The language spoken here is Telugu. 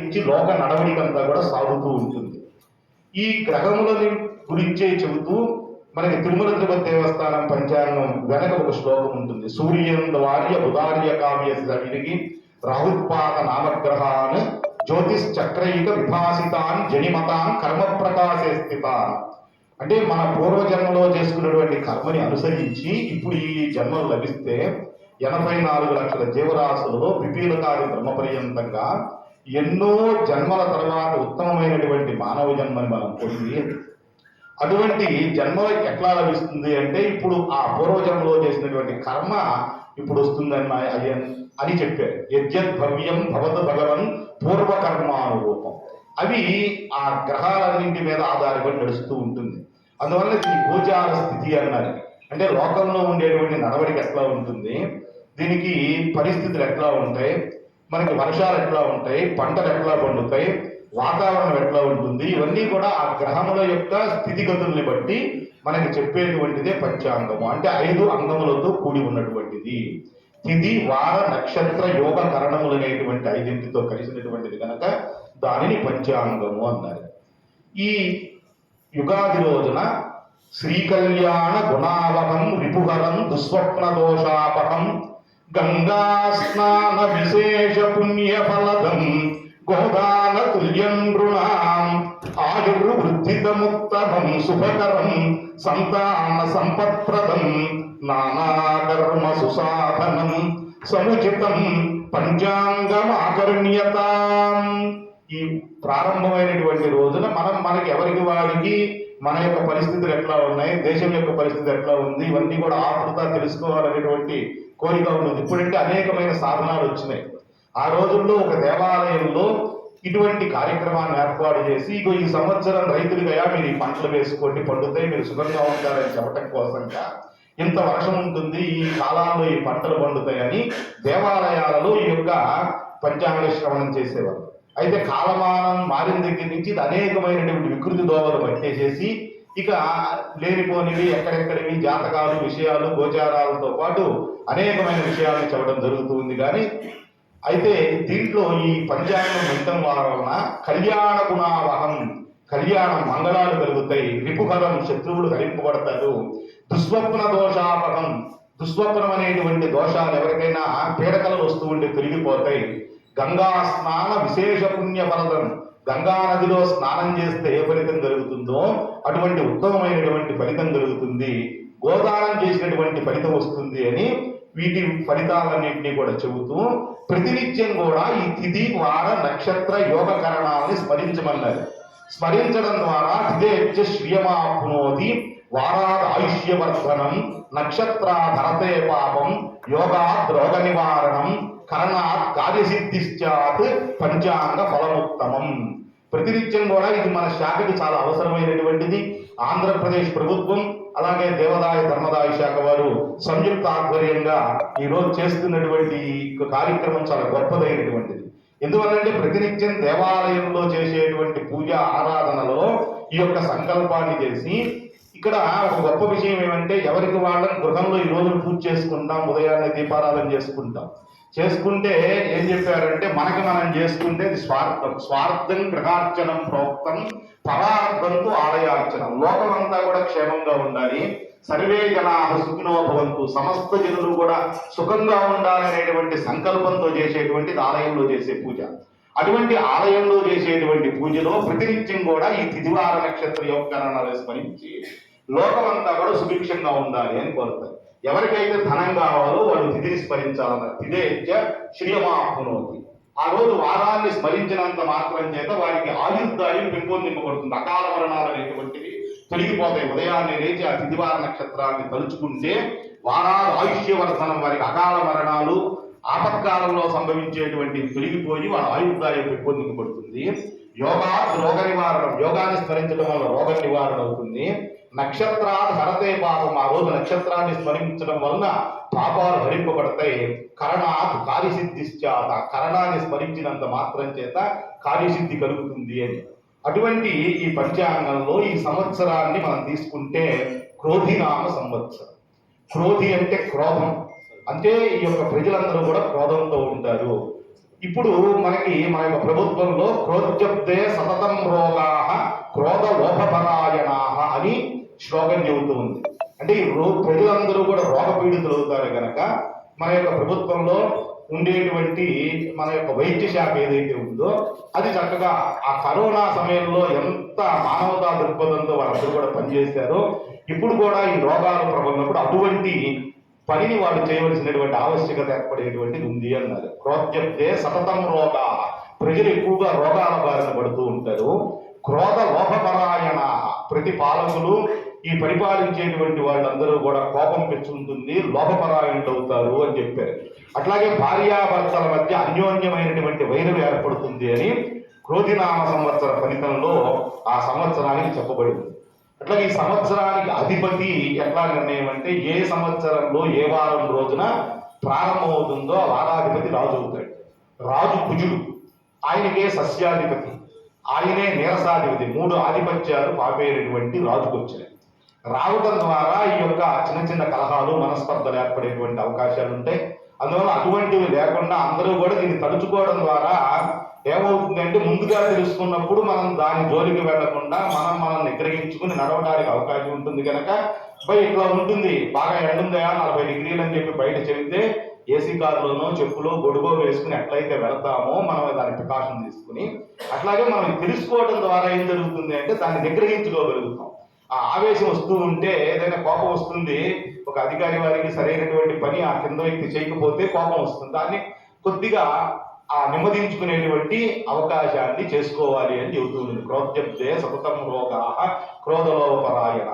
నుంచి లోక నడవడికంతా కూడా సాగుతూ ఉంటుంది. ఈ గ్రహములని గురించే చెబుతూ మనకి తిరుమల తిరుపతి దేవస్థానం పంచాంగం వెనక ఒక శ్లోకం ఉంటుంది. సూర్యంద వార్య ఉదార్య కావ్య శరీరికి రాహుత్పాద నామగ్రహాన్ జ్యోతిష్ చక్రైక విభాసితాన్ జనిమతాన్ కర్మ ప్రకాశే స్థితాన్. అంటే మన పూర్వజన్మలో చేసుకున్నటువంటి కర్మని అనుసరించి ఇప్పుడు ఈ జన్మలు లభిస్తే ఎనభై నాలుగు లక్షల జీవరాశులలో పిపీలకారి బ్రహ్మ పర్యంతంగా ఎన్నో జన్మల తర్వాత ఉత్తమమైనటువంటి మానవ జన్మని మనం పొంది అటువంటి జన్మ ఎట్లా లభిస్తుంది అంటే ఇప్పుడు ఆ పూర్వజన్మలో చేసినటువంటి కర్మ ఇప్పుడు వస్తుందన్న అది అని చెప్పారు. యజ్ఞత్ భవ్యం భవత్ భగవన్ పూర్వకర్మానురూపం. అవి ఆ గ్రహాలన్నింటి మీద ఆధారపడి నడుస్తూ ఉంటుంది. అందువల్ల దీన్ని గోచార స్థితి అన్నది అంటే లోకంలో ఉండేటువంటి నడవడిక ఎట్లా ఉంటుంది? దీనికి పరిస్థితులు ఎట్లా ఉంటాయి? మనకి వర్షాలు ఎట్లా ఉంటాయి పంటలు ఎట్లా పండుతాయి వాతావరణం ఎట్లా ఉంటుంది ఇవన్నీ కూడా ఆ గ్రహముల యొక్క స్థితిగతుల్ని బట్టి మనకి చెప్పేటువంటిదే పంచాంగము. అంటే ఐదు అంగములతో కూడి ఉన్నటువంటిది. తిథి వార నక్షత్ర యోగ కరణములు అనేటువంటి ఐదింటితో కలిసినటువంటిది కనుక దానిని పంచాంగము అన్నారు. ఈ యుగాది రోజున శ్రీకళ్యాణ గుణావహం రిపుహరం దుస్వప్న దోషాపహం గంగా స్నాన విశేష పుణ్య ఫలదం గోదాన తుల్యం నృణాం ఆయుర్వృద్ధిత ముక్తమం శుభకరం సంతాన సంపత్ప్రదం నానాకర్మ సుసాధనం సముచితం పంచాంగమాకర్ణ్యత. ఈ ప్రారంభమైనటువంటి రోజున మనం మనకి ఎవరికి వారికి మన యొక్క పరిస్థితులు ఎట్లా ఉన్నాయి దేశం యొక్క పరిస్థితి ఎట్లా ఉంది ఇవన్నీ కూడా ఆతృత తెలుసుకోవాలనేటువంటి కోరిక ఉన్నది. ఇప్పుడంటే అనేకమైన సాధనాలు వచ్చినాయి. ఆ రోజుల్లో ఒక దేవాలయంలో ఇటువంటి కార్యక్రమాన్ని ఏర్పాటు చేసి ఇగో ఈ సంవత్సరం రైతులుగా మీరు ఈ పంటలు వేసుకోండి పండుతాయి మీరు సుఖంగా ఉంటారని చెప్పటం కోసంగా ఇంత వర్షం ఉంటుంది ఈ కాలాల్లో ఈ పంటలు పండుతాయని దేవాలయాలలో ఈ యొక్క పంచాంగ శ్రవణం చేసేవారు. అయితే కాలమానం మారిన దగ్గర నుంచి ఇది అనేకమైనటువంటి వికృతి దోవలు పట్టేసేసి ఇక లేనిపోనివి ఎక్కడెక్కడివి జాతకాలు విషయాలు గోచారాలతో పాటు అనేకమైన విషయాలు చెప్పడం జరుగుతుంది కానీ అయితే దీంట్లో ఈ పంచాంగం వినటం వలన కళ్యాణ గుణావహం కళ్యాణం మంగళాలు కలుగుతాయి రిపుహరం శత్రువులు హరింపబడతారు. దుస్వప్న దోషాపహం దుస్వప్నం అనేటువంటి దోషాలు ఎవరికైనా పీడకలు వస్తూ ఉంటే తొలగిపోతాయి. గంగా స్నాన విశేష పుణ్య ఫలదం గంగా నదిలో స్నానం చేస్తే ఏ ఫలితం కలుగుతుందో అటువంటి ఉత్తమమైనటువంటి ఫలితం కలుగుతుంది గోదానం చేసినటువంటి ఫలితం వస్తుంది అని వీటి ఫలితాలన్నింటినీ కూడా చెబుతూ ప్రతినిత్యం కూడా ఈ తిథి వార నక్షత్ర యోగ కరణాలని స్మరించమన్నారు. స్మరించడం ద్వారా తిథేత్య శ్రియమాప్నోతి వారాద్ ఆయుష్యవర్ధనం నక్షత్రాధరతే పాపం యోగా రోగ నివారణం కరణాత్ కార్యసిద్ధిశ్చాత్ పంచాంగ ఫలముత్తమం. ప్రతినిత్యం కూడా ఇది మన శాఖకి చాలా అవసరమైనటువంటిది. ఆంధ్రప్రదేశ్ ప్రభుత్వం అలాగే దేవదాయ ధర్మదాయ శాఖ వారు సంయుక్త ఆధ్వర్యంగా ఈ రోజు చేస్తున్నటువంటి ఈ కార్యక్రమం చాలా గొప్పదైనటువంటిది. ఎందువల్లంటే ప్రతినిత్యం దేవాలయంలో చేసేటువంటి పూజ ఆరాధనలో ఈ యొక్క సంకల్పాన్ని చేసి ఇక్కడ ఒక గొప్ప విషయం ఏమంటే ఎవరికి వాళ్ళ? గృహంలో ఈ రోజు పూజ చేసుకుంటాం ఉదయాన్నే దీపారాధన చేసుకుంటాం. చేసుకుంటే ఏం చెప్పారంటే మనకి మనం చేసుకుంటే స్వార్థం. స్వార్థం గృహార్చనం ప్రోక్తం పరార్థంతో ఆలయార్చనం. లోకమంతా కూడా క్షేమంగా ఉండాలి. సర్వే జనా సుఖినో భవంతు. సమస్త జనులు కూడా సుఖంగా ఉండాలనేటువంటి సంకల్పంతో చేసేటువంటి ఆలయంలో చేసే పూజ. అటువంటి ఆలయంలో చేసేటువంటి పూజలో ప్రతినిత్యం కూడా ఈ తిదివార నక్షత్ర యోగకరణాలు స్మరించి లోకమంతా కూడా సుభిక్షంగా ఉండాలి అని కోరుతారు. ఎవరికైతే ధనం కావాలో వాళ్ళు తిథిని స్మరించాలన్నారు. తిథేచ్చ శ్రీయమాప్నోతి ఆ రోజు వారాన్ని స్మరించినంత మాత్రం చేత వారికి ఆయుర్దాయం పెంపొందింపబడుతుంది. అకాల మరణాలు అనేటువంటివి తొలగిపోతాయి. ఉదయాన్నే లేచి ఆ తిథివార నక్షత్రాన్ని తలుచుకుంటే వారాలు ఆయుష్యవర్ధనం వారికి అకాల మరణాలు ఆపత్కాలంలో సంభవించేటువంటి తొలగిపోయి వాళ్ళ ఆయుర్దాయం పెంపొందింపబడుతుంది. యోగా రోగ నివారణం యోగాన్ని స్మరించడం వల్ల రోగ నివారణ అవుతుంది. నక్షత్రాలు హరతే పాపం. ఆ రోజు నక్షత్రాన్ని స్మరించడం వలన పాపాలు హరింపబడతాయి కరణాత్ కార్యసిద్ధిశ్చాత. కరణాన్ని స్మరించినంత మాత్రం చేత కార్యసిద్ధి కలుగుతుంది అని. అటువంటి ఈ పంచాంగంలో ఈ సంవత్సరాన్ని మనం తీసుకుంటే క్రోధినామ సంవత్సరం. క్రోధి అంటే క్రోధం. అంటే ఈ యొక్క ప్రజలందరూ కూడా క్రోధంతో ఉంటారు. ఇప్పుడు మనకి మన యొక్క ప్రభుత్వంలో క్రోధ్యబ్దే సతతం రోగా క్రోధ లోభపరాయణా అని శ్లోకం చెబుతూ ఉంది. అంటే ఈ రో ప్రజలందరూ కూడా రోగ పీడితులు అవుతారు కనుక మన యొక్క ప్రభుత్వంలో ఉండేటువంటి మన యొక్క వైద్య శాఖ ఏదైతే ఉందో అది చక్కగా ఆ కరోనా సమయంలో ఎంత మానవతా దృక్పథంతో వాళ్ళందరూ కూడా పనిచేశారో ఇప్పుడు కూడా ఈ రోగాలు ప్రబలినప్పుడు అటువంటి పనిని వాళ్ళు చేయవలసినటువంటి ఆవశ్యకత ఏర్పడేటువంటిది ఉంది అన్నారు. క్రోధ్యప్తే సతతం రోగ. ప్రజలు ఎక్కువగా రోగాల బారిన పడుతూ ఉంటారు. క్రోధ లోభపరాయణ ప్రతి పాలకులు ఈ పరిపాలించేటువంటి వాళ్ళందరూ కూడా కోపం పెంచుకుంటుంది లోపపరాయణులు అవుతారు అని చెప్పారు. అట్లాగే భార్యాభర్తల మధ్య అన్యోన్యమైనటువంటి వైరం ఏర్పడుతుంది అని క్రోధినామ సంవత్సర ఫలితంలో ఆ సంవత్సరానికి చెప్పబడింది. అట్లా ఈ సంవత్సరానికి అధిపతి ఎట్లా నిర్ణయం అంటే ఏ సంవత్సరంలో ఏ వారం రోజున ప్రారంభమవుతుందో ఆ వారాధిపతి రాజు అవుతాడు. రాజు కుజుడు. ఆయనకే సస్యాధిపతి. ఆయనే నీరసాధిపతి. మూడు ఆధిపత్యాలు పాపేటటువంటి రాజుకు వచ్చాయి రావటం ద్వారా ఈ యొక్క చిన్న చిన్న కలహాలు మనస్పర్ధలు ఏర్పడేటువంటి అవకాశాలు ఉంటాయి అందువల్ల అటువంటివి లేకుండా అందరూ కూడా దీన్ని తలుచుకోవడం ద్వారా ఏమవుతుందంటే ముందుగా తెలుసుకున్నప్పుడు మనం దాని జోలికి వెళ్ళకుండా మనం మనం నిగ్రహించుకుని నడవడానికి అవకాశం ఉంటుంది కనుక బై ఇట్లా ఉంటుంది బాగా ఎండుందా నలభై డిగ్రీలు అని చెప్పి బయట చెబితే ఏసీ కారులోనో చెప్పులో గొడుగో వేసుకుని ఎట్లయితే వెళతామో మనం దాని ప్రికాషన్ తీసుకుని అట్లాగే మనం తెలుసుకోవడం ద్వారా ఏం జరుగుతుంది అంటే దాన్ని నిగ్రహించుకోగలుగుతాం. ఆ ఆవేశం వస్తూ ఉంటే ఏదైనా కోపం వస్తుంది ఒక అధికారి వారికి సరైనటువంటి పని ఆ కింద వ్యక్తి చేయకపోతే కోపం వస్తుంది. దాన్ని కొద్దిగా ఆ నెమ్మదించుకునేటువంటి అవకాశాన్ని చేసుకోవాలి అని చెబుతూ ఉంది. క్రోధ్యబ్దే సతతం రోగా క్రోధలోపరాయణ.